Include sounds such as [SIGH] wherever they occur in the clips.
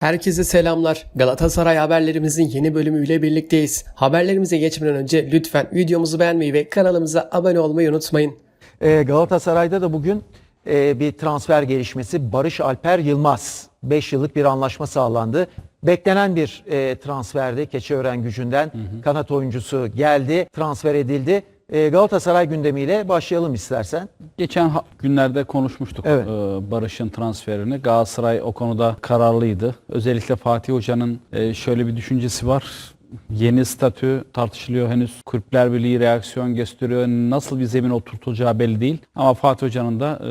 Herkese selamlar. Galatasaray haberlerimizin yeni bölümüyle birlikteyiz. Haberlerimize geçmeden önce lütfen videomuzu beğenmeyi ve kanalımıza abone olmayı unutmayın. Ee, Galatasaray'da da bugün e, bir transfer gelişmesi Barış Alper Yılmaz 5 yıllık bir anlaşma sağlandı. Beklenen bir e, transferdi. Keçiören gücünden kanat oyuncusu geldi, transfer edildi. E, Galatasaray gündemiyle başlayalım istersen. Geçen günlerde konuşmuştuk Evet. e, Barış'ın transferini. Galatasaray o konuda kararlıydı. Özellikle Fatih Hoca'nın e, şöyle bir düşüncesi var. Yeni statü tartışılıyor henüz. Kulüpler Birliği reaksiyon gösteriyor. Nasıl bir zemin oturtulacağı belli değil. Ama Fatih Hoca'nın da e,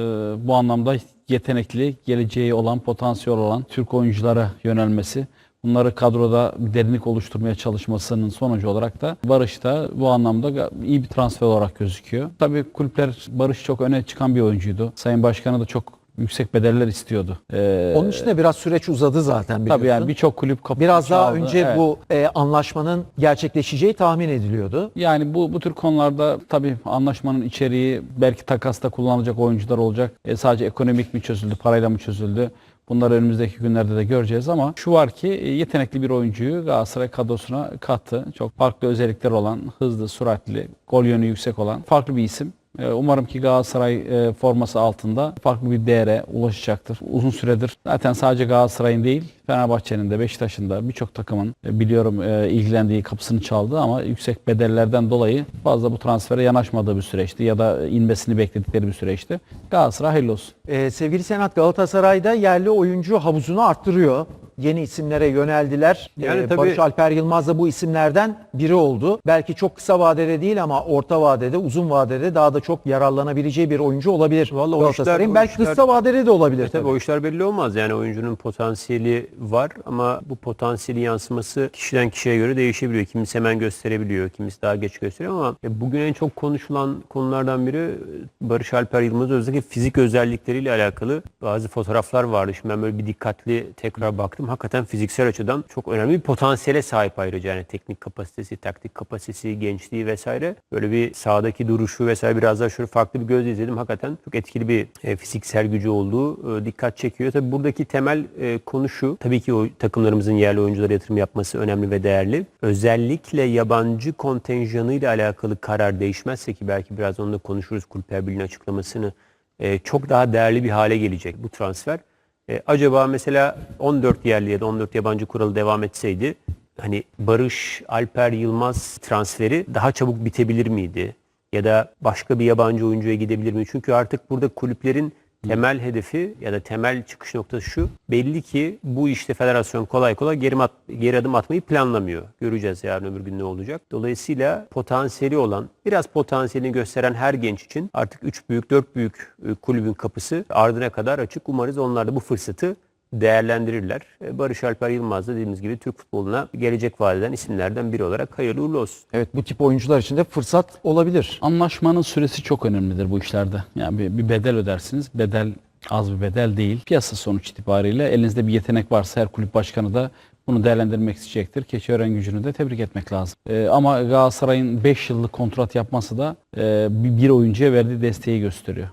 bu anlamda yetenekli, geleceği olan, potansiyel olan Türk oyunculara yönelmesi bunları kadroda bir derinlik oluşturmaya çalışmasının sonucu olarak da Barış da bu anlamda iyi bir transfer olarak gözüküyor. Tabii kulüpler Barış çok öne çıkan bir oyuncuydu. Sayın Başkanı da çok yüksek bedeller istiyordu. Ee, Onun için de biraz süreç uzadı zaten biliyorsun. tabii yani birçok kulüp kapı Biraz daha çaldı. önce Evet. bu e, anlaşmanın gerçekleşeceği tahmin ediliyordu. Yani bu bu tür konularda tabii anlaşmanın içeriği belki takasta kullanılacak oyuncular olacak. E, sadece ekonomik mi çözüldü, parayla mı çözüldü? Bunları önümüzdeki günlerde de göreceğiz ama şu var ki e, yetenekli bir oyuncuyu Galatasaray kadrosuna kattı. Çok farklı özellikler olan, hızlı, süratli, gol yönü yüksek olan farklı bir isim. E, Umarım ki Galatasaray e, forması altında farklı bir değere ulaşacaktır. Uzun süredir zaten sadece Galatasaray'ın değil Fenerbahçe'nin de Beşiktaş'ın da birçok takımın e, biliyorum ilgilendiği kapısını çaldı ama yüksek bedellerden dolayı fazla bu transfere yanaşmadığı bir süreçti ya da inmesini bekledikleri bir süreçti. Galatasaray hayırlı olsun. Ee, sevgili Senat Galatasaray'da yerli oyuncu havuzunu arttırıyor. Yeni isimlere yöneldiler. Yani Ee, tabii- Barış Alper Yılmaz da bu isimlerden biri oldu. Belki çok kısa vadede değil ama orta vadede, uzun vadede daha da çok yararlanabileceği bir oyuncu olabilir. Vallahi o işler- o belki işler- kısa vadede de olabilir. E tabii o işler belli olmaz. Yani oyuncunun potansiyeli var ama bu potansiyeli yansıması kişiden kişiye göre değişebiliyor. Kimisi hemen gösterebiliyor, kimisi daha geç gösteriyor ama e, bugün en çok konuşulan konulardan biri e, Barış Alper Yılmaz özellikle fizik özellikleriyle alakalı bazı fotoğraflar vardı. Şimdi ben böyle bir dikkatli tekrar baktım. Hakikaten fiziksel açıdan çok önemli bir potansiyele sahip ayrıca yani teknik kapasitesi, taktik kapasitesi, gençliği vesaire. Böyle bir sahadaki duruşu vesaire biraz daha şöyle farklı bir gözle izledim. Hakikaten çok etkili bir e, fiziksel gücü olduğu e, dikkat çekiyor. Tabii buradaki temel e, konu şu. Tabii ki o takımlarımızın yerli oyunculara yatırım yapması önemli ve değerli. Özellikle yabancı kontenjanı ile alakalı karar değişmezse ki belki biraz onunla konuşuruz Kulüpler Birliği'nin açıklamasını e, çok daha değerli bir hale gelecek bu transfer. E, acaba mesela 14 yerli ya da 14 yabancı kuralı devam etseydi hani Barış Alper Yılmaz transferi daha çabuk bitebilir miydi? Ya da başka bir yabancı oyuncuya gidebilir mi? Çünkü artık burada kulüplerin temel hedefi ya da temel çıkış noktası şu. Belli ki bu işte federasyon kolay kolay geri, at, geri adım atmayı planlamıyor. Göreceğiz yarın öbür gün ne olacak. Dolayısıyla potansiyeli olan, biraz potansiyelini gösteren her genç için artık 3 büyük, 4 büyük e, kulübün kapısı ardına kadar açık. Umarız onlar da bu fırsatı değerlendirirler. E, Barış Alper Yılmaz da dediğimiz gibi Türk futboluna gelecek vadeden isimlerden biri olarak hayırlı uğurlu olsun. Evet bu tip oyuncular için de fırsat olabilir. Anlaşmanın süresi çok önemlidir bu işlerde. Yani bir, bir bedel ödersiniz. Bedel az bir bedel değil. Piyasa sonuç itibariyle elinizde bir yetenek varsa her kulüp başkanı da bunu değerlendirmek isteyecektir. Keçiören gücünü de tebrik etmek lazım. Ee, ama Galatasaray'ın 5 yıllık kontrat yapması da e, bir oyuncuya verdiği desteği gösteriyor.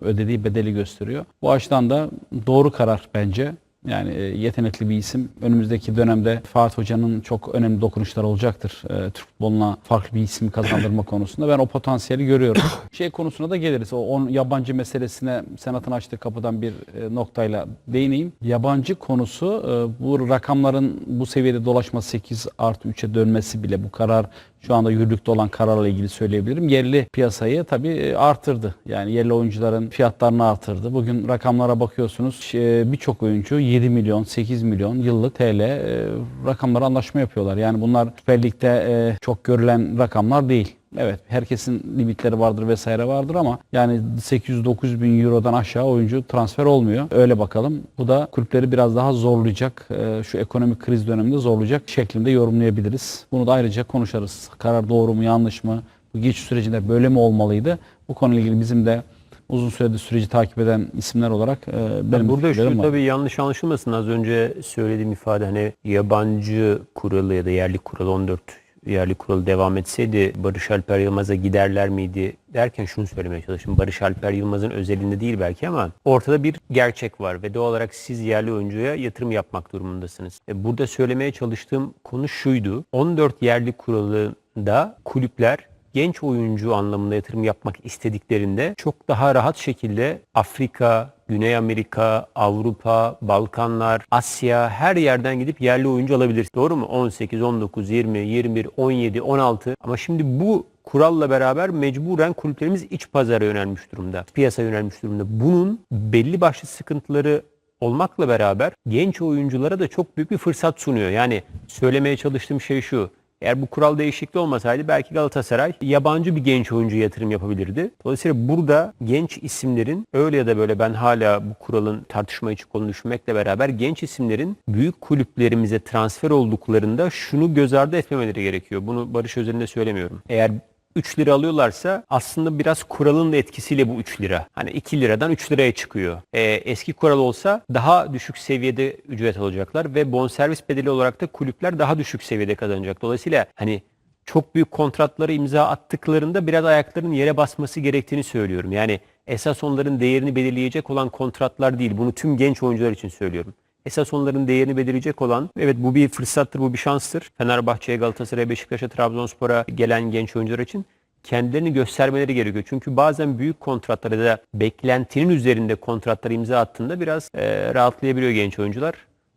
Ödediği bedeli gösteriyor. Bu açıdan da doğru karar bence. Yani e, yetenekli bir isim. Önümüzdeki dönemde Fatih Hoca'nın çok önemli dokunuşları olacaktır. E, Türk futboluna farklı bir isim kazandırma [COUGHS] konusunda. Ben o potansiyeli görüyorum. Şey konusuna da geliriz. O on, yabancı meselesine senatın açtığı kapıdan bir e, noktayla değineyim. Yabancı konusu e, bu rakamların bu seviyede dolaşması 8 artı 3'e dönmesi bile bu karar şu anda yürürlükte olan kararla ilgili söyleyebilirim. Yerli piyasayı tabii e, artırdı. Yani yerli oyuncuların fiyatlarını artırdı. Bugün rakamlara bakıyorsunuz e, birçok oyuncu 7 milyon, 8 milyon yıllık TL e, rakamlara anlaşma yapıyorlar. Yani bunlar Süper Lig'de çok görülen rakamlar değil. Evet herkesin limitleri vardır vesaire vardır ama yani 800-900 bin eurodan aşağı oyuncu transfer olmuyor. Öyle bakalım. Bu da kulüpleri biraz daha zorlayacak. e, Şu ekonomik kriz döneminde zorlayacak şeklinde yorumlayabiliriz. Bunu da ayrıca konuşarız. Karar doğru mu yanlış mı? Bu geçiş sürecinde böyle mi olmalıydı? Bu konuyla ilgili bizim de uzun süredir süreci takip eden isimler olarak e, benim Burada şu var. tabii yanlış anlaşılmasın. Az önce söylediğim ifade hani yabancı kuralı ya da yerli kuralı 14 yerli kuralı devam etseydi Barış Alper Yılmaz'a giderler miydi derken şunu söylemeye çalıştım. Barış Alper Yılmaz'ın özelinde değil belki ama ortada bir gerçek var ve doğal olarak siz yerli oyuncuya yatırım yapmak durumundasınız. E, Burada söylemeye çalıştığım konu şuydu. 14 yerli kuralında kulüpler genç oyuncu anlamında yatırım yapmak istediklerinde çok daha rahat şekilde Afrika, Güney Amerika, Avrupa, Balkanlar, Asya her yerden gidip yerli oyuncu alabilir. Doğru mu? 18, 19, 20, 21, 17, 16 ama şimdi bu kuralla beraber mecburen kulüplerimiz iç pazara yönelmiş durumda. Piyasa yönelmiş durumda. Bunun belli başlı sıkıntıları olmakla beraber genç oyunculara da çok büyük bir fırsat sunuyor. Yani söylemeye çalıştığım şey şu. Eğer bu kural değişikliği olmasaydı belki Galatasaray yabancı bir genç oyuncu yatırım yapabilirdi. Dolayısıyla burada genç isimlerin öyle ya da böyle ben hala bu kuralın tartışma açık olduğunu düşünmekle beraber genç isimlerin büyük kulüplerimize transfer olduklarında şunu göz ardı etmemeleri gerekiyor. Bunu Barış özelinde söylemiyorum. Eğer 3 lira alıyorlarsa aslında biraz kuralın da etkisiyle bu 3 lira. Hani 2 liradan 3 liraya çıkıyor. Ee, eski kural olsa daha düşük seviyede ücret alacaklar ve bonservis bedeli olarak da kulüpler daha düşük seviyede kazanacak. Dolayısıyla hani çok büyük kontratlara imza attıklarında biraz ayaklarının yere basması gerektiğini söylüyorum. Yani esas onların değerini belirleyecek olan kontratlar değil. Bunu tüm genç oyuncular için söylüyorum. Esas onların değerini belirleyecek olan, evet bu bir fırsattır, bu bir şanstır. Fenerbahçe'ye, Galatasaray'a, Beşiktaş'a, Trabzonspor'a gelen genç oyuncular için kendilerini göstermeleri gerekiyor. Çünkü bazen büyük kontratlar ya da beklentinin üzerinde kontratlara imza attığında biraz e, rahatlayabiliyor genç oyuncular.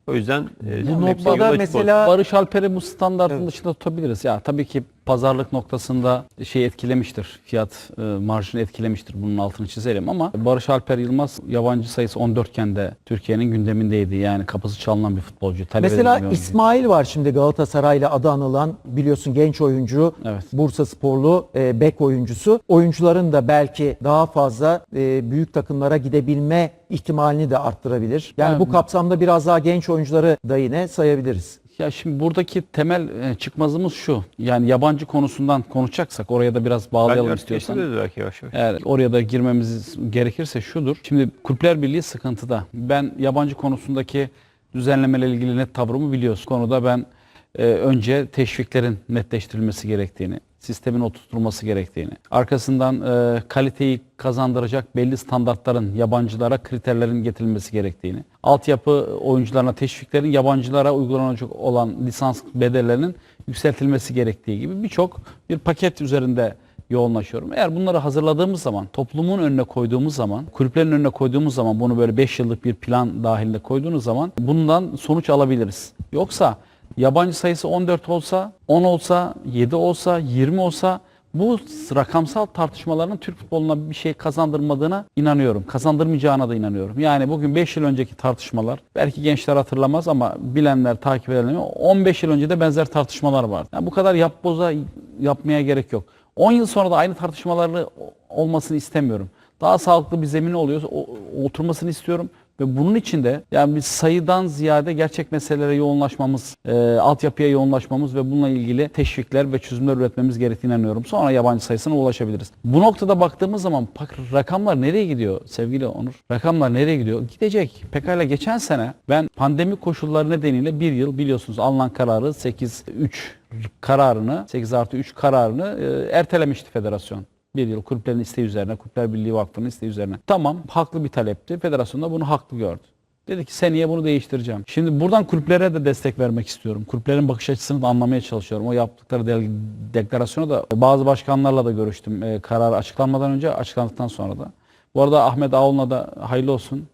O yüzden e, Bu noktada mesela Barış Alper'i bu standartın dışında tutabiliriz. Ya tabii ki pazarlık noktasında şey etkilemiştir. Fiyat e, marjını etkilemiştir. Bunun altını çizelim ama Barış Alper Yılmaz yabancı sayısı 14 iken de Türkiye'nin gündemindeydi. Yani kapısı çalınan bir futbolcu. Talep Mesela edilmiyor. İsmail var şimdi Galatasaray'la adı anılan biliyorsun genç oyuncu. Evet. Bursa Sporlu e, bek oyuncusu. Oyuncuların da belki daha fazla e, büyük takımlara gidebilme ihtimalini de arttırabilir. Yani Yani- bu kapsamda biraz daha genç oyuncuları da yine sayabiliriz. Ya şimdi buradaki temel e, çıkmazımız şu. Yani yabancı konusundan konuşacaksak oraya da biraz bağlayalım Ben istiyorsan. istiyorsan. belki yavaş yavaş. Eğer oraya da girmemiz gerekirse şudur. Şimdi Kulüpler Birliği sıkıntıda. Ben yabancı konusundaki düzenlemelerle ilgili net tavrımı biliyorsun. Konuda ben e, önce teşviklerin netleştirilmesi gerektiğini, sistemin oturtulması gerektiğini, arkasından e, kaliteyi kazandıracak belli standartların yabancılara kriterlerin getirilmesi gerektiğini, altyapı oyuncularına teşviklerin yabancılara uygulanacak olan lisans bedellerinin yükseltilmesi gerektiği gibi birçok bir paket üzerinde yoğunlaşıyorum. Eğer bunları hazırladığımız zaman, toplumun önüne koyduğumuz zaman, kulüplerin önüne koyduğumuz zaman bunu böyle 5 yıllık bir plan dahilinde koyduğunuz zaman bundan sonuç alabiliriz. Yoksa yabancı sayısı 14 olsa, 10 olsa, 7 olsa, 20 olsa bu rakamsal tartışmaların Türk futboluna bir şey kazandırmadığına inanıyorum. Kazandırmayacağına da inanıyorum. Yani bugün 5 yıl önceki tartışmalar belki gençler hatırlamaz ama bilenler, takip edenler 15 yıl önce de benzer tartışmalar vardı. Yani bu kadar yapboza yapmaya gerek yok. 10 yıl sonra da aynı tartışmalarla olmasını istemiyorum. Daha sağlıklı bir zemin oluyorsa o- oturmasını istiyorum. Ve bunun için de yani biz sayıdan ziyade gerçek meselelere yoğunlaşmamız, e, altyapıya yoğunlaşmamız ve bununla ilgili teşvikler ve çözümler üretmemiz gerektiğine inanıyorum. Sonra yabancı sayısına ulaşabiliriz. Bu noktada baktığımız zaman bak rakamlar nereye gidiyor sevgili Onur? Rakamlar nereye gidiyor? Gidecek. Pekala geçen sene ben pandemi koşulları nedeniyle bir yıl biliyorsunuz alınan kararı 8-3 kararını 8 artı 3 kararını e, ertelemişti federasyon. Bir yıl kulüplerin isteği üzerine, Kulüpler Birliği Vakfı'nın isteği üzerine. Tamam haklı bir talepti. Federasyon da bunu haklı gördü. Dedi ki seneye bunu değiştireceğim. Şimdi buradan kulüplere de destek vermek istiyorum. Kulüplerin bakış açısını da anlamaya çalışıyorum. O yaptıkları del- deklarasyonu da bazı başkanlarla da görüştüm. E, karar açıklanmadan önce, açıklandıktan sonra da. Bu arada Ahmet Ağol'una da hayırlı olsun.